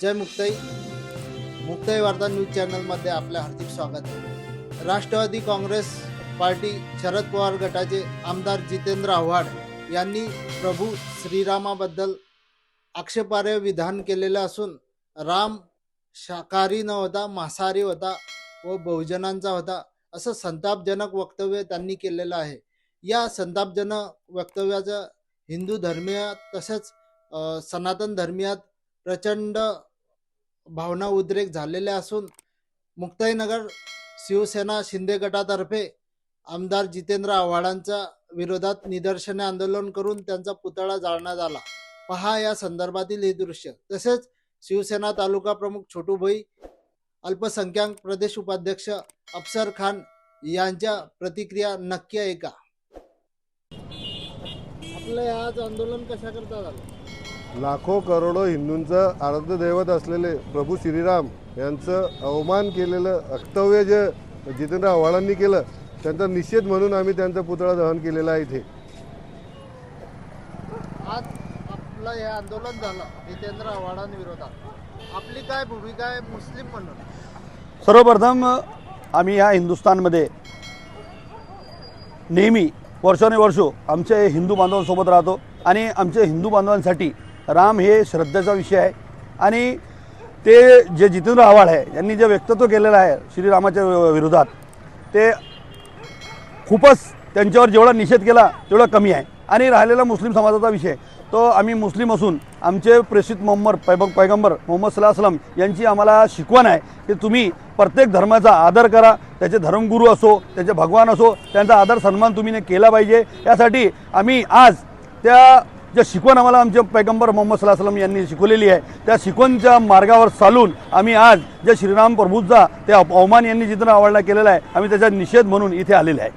जय मुक्ताई. मुक्ताई वार्ता न्यूज चॅनलमध्ये आपलं हार्दिक स्वागत आहे. राष्ट्रवादी काँग्रेस पार्टी शरद पवार गटाचे आमदार जितेंद्र आव्हाड यांनी प्रभू श्रीरामाबद्दल आक्षेपार्ह विधान केलेलं असून राम शाकाहारी न होता मांसाहारी होता व बहुजनांचा होता असं संतापजनक वक्तव्य त्यांनी केलेलं आहे. या संतापजनक वक्तव्याचं हिंदू धर्मीयात तसेच सनातन धर्मीयात प्रचंड भावना उद्रेक झालेल्या असून मुक्ताईनगर शिवसेना शिंदे गटातर्फे आमदार जितेंद्र आव्हाडांच्या विरोधात निदर्शने आंदोलन करून त्यांचा पुतळा जाळण्यात आला. पहा या संदर्भातील हे दृश्य. तसेच शिवसेना तालुका प्रमुख छोटू भाई अल्पसंख्याक प्रदेश उपाध्यक्ष अफसर खान यांच्या प्रतिक्रिया नक्की ऐका. आपलं आज आंदोलन कशा करता झालं? लाखो करोडो हिंदूंचं आराध्य दैवत असलेले प्रभू श्रीराम यांचं अवमान केलेलं वक्तव्य जे जितेंद्र आव्हाडांनी केलं त्यांचा निषेध म्हणून आम्ही त्यांचा पुतळा दहन केलेला आहे इथे. आज आपलं हे आंदोलन झालं जितेंद्र आव्हाडांविरोधात. आपली काय भूमिका आहे मुस्लिम म्हणून? सर्वप्रथम आम्ही ह्या हिंदुस्थानमध्ये नेहमी वर्षानुवर्ष आमचे हिंदू बांधवांसोबत राहतो आणि आमच्या हिंदू बांधवांसाठी राम हे श्रद्धेचा विषय आहे. आणि ते जे जितेंद्र आव्हाड आहे यांनी जे व्यक्तत्व केलेलं आहे श्रीरामाच्या विरोधात ते खूपच त्यांच्यावर जेवढा निषेध केला तेवढा कमी आहे. आणि राहिलेला मुस्लिम समाजाचा विषय तो आम्ही मुस्लिम असून आमचे प्रेषित मोहम्मद पैब पैगंबर मोहम्मद सल्ला असलम यांची आम्हाला शिकवण आहे की तुम्ही प्रत्येक धर्माचा आदर करा त्याचे धर्मगुरू असो त्याचे भगवान असो त्यांचा आदर सन्मान तुम्ही केला पाहिजे. यासाठी आम्ही आज त्या ज्या शिकवण आम्हाला आमचे पैगंबर मोहम्मद सल्ला सलम यांनी शिकवलेली आहे त्या शिकवणच्या मार्गावर चालून आम्ही आज ज्या श्रीराम प्रभूचा त्या अवमान यांनी जिथं आवडला केलेला आहे आम्ही त्याचा निषेध म्हणून इथे आलेले आहे.